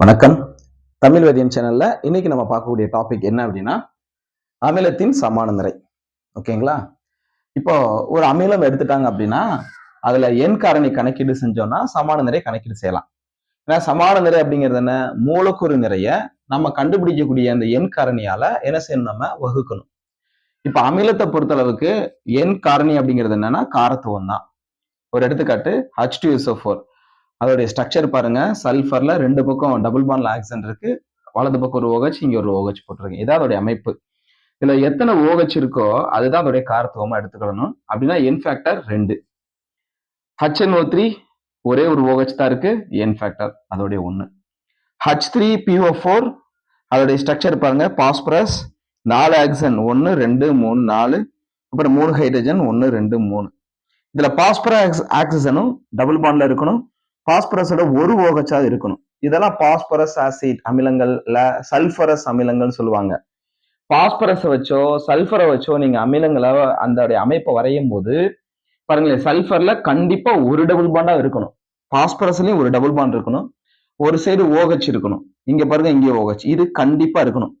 வணக்கம். தமிழ் வேதியம் சேனல்ல இன்னைக்கு நம்ம பார்க்கக்கூடிய டாபிக் என்ன அப்படின்னா அமிலத்தின் சமான நிறை. ஓகேங்களா இப்போ ஒரு அமிலம் எடுத்துட்டாங்க அப்படின்னா அதுல எண் காரணி கணக்கீடு செஞ்சோம்னா சமான நிறை கணக்கீடு செய்யலாம். ஏன்னா சமான நிறை அப்படிங்கிறது என்ன? மூலக்கூறு நிறைய நம்ம கண்டுபிடிக்கக்கூடிய அந்த எண் காரணியால என்ன செய்யணும் நம்ம வகுக்கணும். இப்ப அமிலத்தை பொறுத்தளவுக்கு எண் காரணி அப்படிங்கிறது என்னன்னா காரத்துவம் தான் ஒரு எடுத்துக்காட்டு ஹச் டூ ஃபோர் அதோடைய ஸ்ட்ரக்சர் பாருங்க. சல்ஃபர்ல ரெண்டு பக்கம் டபுள் பாண்ட் ஆக்சன் இருக்கு. வலது பக்கம் ஒரு ஓகச் இங்க ஒரு OH ஓகச் போட்டிருக்கு இதான் அதோடைய அமைப்பு. இதுல எத்தனை ஓகச் இருக்கோ அதுதான் அதோடைய காரத்துவமா எடுத்துக்கணும் அப்படின்னா என் ஃபேக்டர் ரெண்டு. ஹச்என்ஓ த்ரீ ஒரே ஒரு ஓகச் தான் இருக்கு. என் ஃபேக்டர் அதோடைய ஒன்று ஹச் த்ரீ பிஓ ஃபோர் அதோடைய ஸ்ட்ரக்சர் பாருங்க. பாஸ்பரஸ் நாலு ஆக்சன் ஒன்று ரெண்டு மூணு நாலு. அப்புறம் மூணு ஹைட்ரஜன் ஒன்று ரெண்டு மூணு. இதுல பாஸ்பரஸ் ஆக்சிஜனும் டபுள் பாண்ட்ல இருக்கணும். பாஸ்பரஸோட ஒரு ஓகச்சா இருக்கணும். இதெல்லாம் பாஸ்பரஸ் ஆசிட் அமிலங்கள்ல சல்ஃபரஸ் சல்பரஸ் சொல்லுவாங்க. பாஸ்பரஸை வச்சோ சல்ஃபரை வச்சோ நீங்க அமிலங்களை அந்த அமைப்பை வரையும் போது பாருங்களேன் சல்ஃபர்ல கண்டிப்பா ஒரு டபுள் பாண்டா இருக்கணும். பாஸ்பரஸ்லயும் ஒரு டபுள் பாண்ட் இருக்கணும். ஒரு சைடு ஓகச் இருக்கணும். இங்க பாருங்க இங்கே ஓகச். இது கண்டிப்பா இருக்கணும்.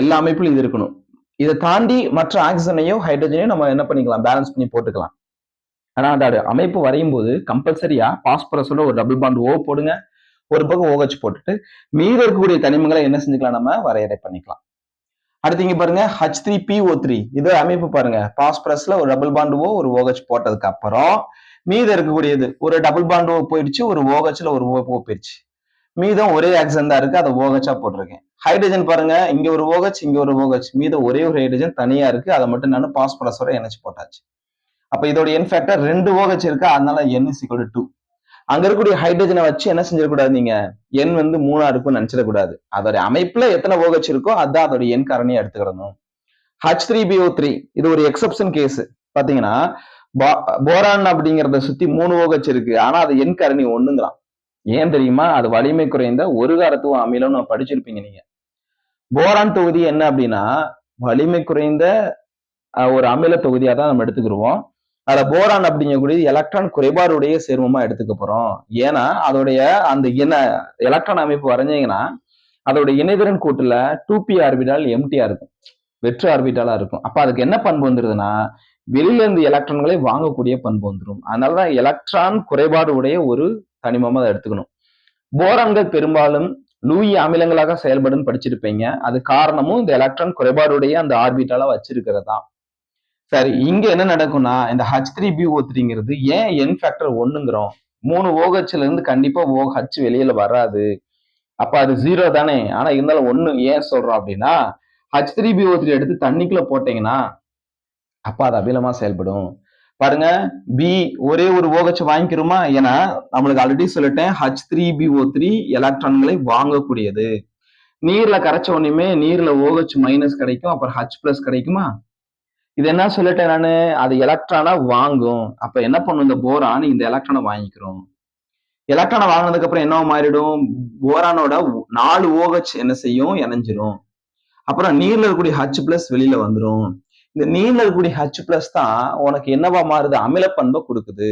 எல்லா அமைப்பிலும் இது இருக்கணும். இதை தாண்டி மற்ற ஆக்சிஜனையும் ஹைட்ரஜனையும் நம்ம என்ன பண்ணிக்கலாம்? பேலன்ஸ் பண்ணி போட்டுக்கலாம். ஆனால் அதோட அமைப்பு வரையும் போது கம்பல்சரியா பாஸ்பரஸோட ஒரு டபுள் பாண்ட் ஓ போடுங்க. ஒரு பக்கம் ஓகச் போட்டுட்டு மீத இருக்கக்கூடிய தனிமங்களை என்ன செஞ்சுக்கலாம் நம்ம? வரையறை பண்ணிக்கலாம். அடுத்து இங்க பாருங்க H three P O three இது அமைப்பு பாருங்க. பாஸ்பரஸ்ல ஒரு டபுள் பாண்ட் ஓ ஒரு ஓகச் போட்டதுக்கு அப்புறம் மீதம் இருக்கக்கூடியது ஒரு டபுள் பாண்ட் ஓ போயிடுச்சு ஒரு ஓகச்ல ஒரு ஓ போயிடுச்சு. மீதம் ஒரே ஆக்சன் தான் இருக்கு அதை ஓகச்சா போட்டிருக்கேன். ஹைட்ரஜன் பாருங்க இங்க ஒரு ஓகச் இங்க ஒரு ஓகச் மீதம் ஒரே ஒரு ஹைட்ரஜன் தனியா இருக்கு அதை மட்டும் நான் பாஸ்பரஸோட இணைச்சு போட்டாச்சு. அப்ப இதோட என் ஃபேக்டர் ரெண்டு ஓஹெச் இருக்கா? அதனால என் சிக்கல் டூ அங்க இருக்கக்கூடிய ஹைட்ரஜனை வச்சு என்ன செஞ்சிடக்கூடாது நீங்க? என் வந்து மூணா இருக்கும்னு நினைச்சிடக்கூடாது. அதோட அமைப்புல எத்தனை ஓகச் இருக்கோ அதான் அதோட என் காரணியை எடுத்துக்கிடணும் ஹச் த்ரீ பிஓ த்ரீ இது ஒரு எக்ஸப்ஷன் கேஸ் பாத்தீங்கன்னா போரான் அப்படிங்கறத சுத்தி மூணு ஓகச் இருக்கு. ஆனா அது என் கரணி ஒண்ணுங்கிறான். ஏன் தெரியுமா? அது வலிமை குறைந்த ஒரு காரத்துவம் அமிலம்னு படிச்சிருப்பீங்க நீங்க. போரான் தொகுதி என்ன அப்படின்னா வலிமை குறைந்த ஒரு அமில தொகுதியா தான் நம்ம எடுத்துக்கிடுவோம். அதில் போரான் அப்படிங்கக்கூடிய எலக்ட்ரான் குறைபாடுடைய சேர்மமா எடுத்துக்க போறோம். ஏன்னா அதோடைய அந்த இன எலக்ட்ரான் அமைப்பு வரைஞ்சிங்கன்னா அதோட இணைதிறன் கூட்டுல டூ பி ஆர்பிட்டால் எம்டியா இருக்கும். வெற்று ஆர்பிட்டாலா இருக்கும். அப்ப அதுக்கு என்ன பண்பு வந்துருதுன்னா வெளியில இருந்து எலக்ட்ரான்களை வாங்கக்கூடிய பண்பு வந்துடும் அதனாலதான் எலக்ட்ரான் குறைபாடு உடைய ஒரு தனிமமா அதை எடுத்துக்கணும். போரான்கள் பெரும்பாலும் லூயி அமிலங்களாக செயல்படும் படிச்சிருப்பீங்க. அது காரணமும் இந்த எலக்ட்ரான் குறைபாடுடைய அந்த ஆர்பிட்டாலா வச்சிருக்கிறது தான் சரி இங்க என்ன நடக்கும்னா இந்த ஹச் த்ரீ பி ஓ த்ரீங்கிறது ஏன் என் ஃபேக்டர் ஒண்ணுங்கிறோம். மூணு ஓஹச்ல இருந்து கண்டிப்பா ஓ ஹச் வெளியில வராது. அப்ப அது ஜீரோ தானே. ஆனா இருந்தாலும் ஒண்ணு ஏன் சொல்றோம் அப்படின்னா H three P O three எடுத்து தண்ணிக்குள்ள போட்டீங்கன்னா அப்ப அது அபிலமா செயல்படும். பாருங்க பி ஒரே ஒரு ஓகச் வாங்கிக்கிறோமா? ஏன்னா நம்மளுக்கு ஆல்ரெடி சொல்லிட்டேன் H three P O three எலக்ட்ரான்களை வாங்கக்கூடியது. நீர்ல கரைச்ச உடனே நீர்ல ஓகச் மைனஸ் கிடைக்கும் அப்புறம் ஹச் பிளஸ் கிடைக்குமா? இது என்ன சொல்லிட்டேன் நானு? அது எலக்ட்ரானா வாங்கும். அப்ப என்ன பண்ணும்? இந்த போரான் இந்த எலக்ட்ரானை வாங்கிக்கிறோம். எலக்ட்ரானை வாங்கினதுக்கு அப்புறம் என்ன மாறிடும்? போரானோட நாலு ஓகச் என்ன செய்யும்? இணைஞ்சிரும். அப்புறம் நீர்ல இருக்கக்கூடிய ஹச் பிளஸ் வெளியில வந்துடும் இந்த நீர்ல இருக்கக்கூடிய ஹச் பிளஸ் தான் உனக்கு என்னவா மாறுது? அமில பண்பை கொடுக்குது.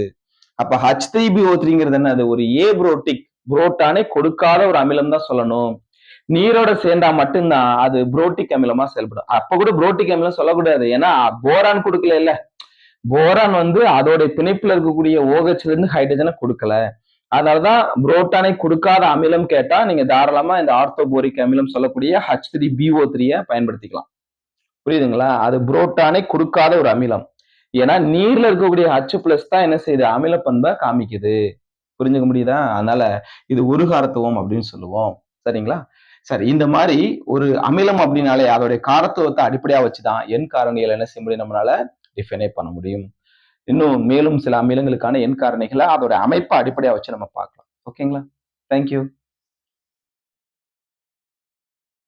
அப்ப ஹச் த்ரீ பி ஓ த்ரீங்கிறது என்ன அது ஒரு ஏ புரோட்டிக் புரோட்டானே கொடுக்காத ஒரு அமிலம் தான் சொல்லணும். நீரோட சேர்ந்தா மட்டும்தான் அது புரோட்டிக் அமிலமா செயல்படும். அப்ப கூட புரோட்டிக் அமிலம் சொல்லக்கூடாது. ஏன்னா போரான் கொடுக்கல இல்ல போரான் வந்து அதோட பிணைப்புல இருக்கக்கூடிய ஓகச்ல இருந்து ஹைட்ரஜனை கொடுக்கல. அதனாலதான் புரோட்டானை கொடுக்காத அமிலம் கேட்டா நீங்க தாராளமா இந்த ஆர்த்தோபோரிக் அமிலம் சொல்லக்கூடிய ஹச் த்ரீ பிஓ த்ரீய பயன்படுத்திக்கலாம். புரியுதுங்களா? அது புரோட்டானை கொடுக்காத ஒரு அமிலம். ஏன்னா நீர்ல இருக்கக்கூடிய ஹச் பிளஸ் தான் என்ன செய்யுது? அமில பண்பை காமிக்குது. புரிஞ்சுக்க முடியுதா? அதனால இது உருகாரத்துவம் அப்படின்னு சொல்லுவோம். சரிங்களா? சரி இந்த மாதிரி ஒரு அமிலம் அப்படின்னாலே அதோடைய காரத்துவத்தை அடிப்படையா வச்சுதான் எண் காரணிகள் என்ன செய்ய முடியும்? நம்மளால டிஃபைனே பண்ண முடியும். இன்னும் மேலும் சில அமிலங்களுக்கான எண் காரணிகளை அதோட அமைப்பை அடிப்படையா வச்சு நம்ம பார்க்கலாம். ஓகேங்களா தேங்க்யூ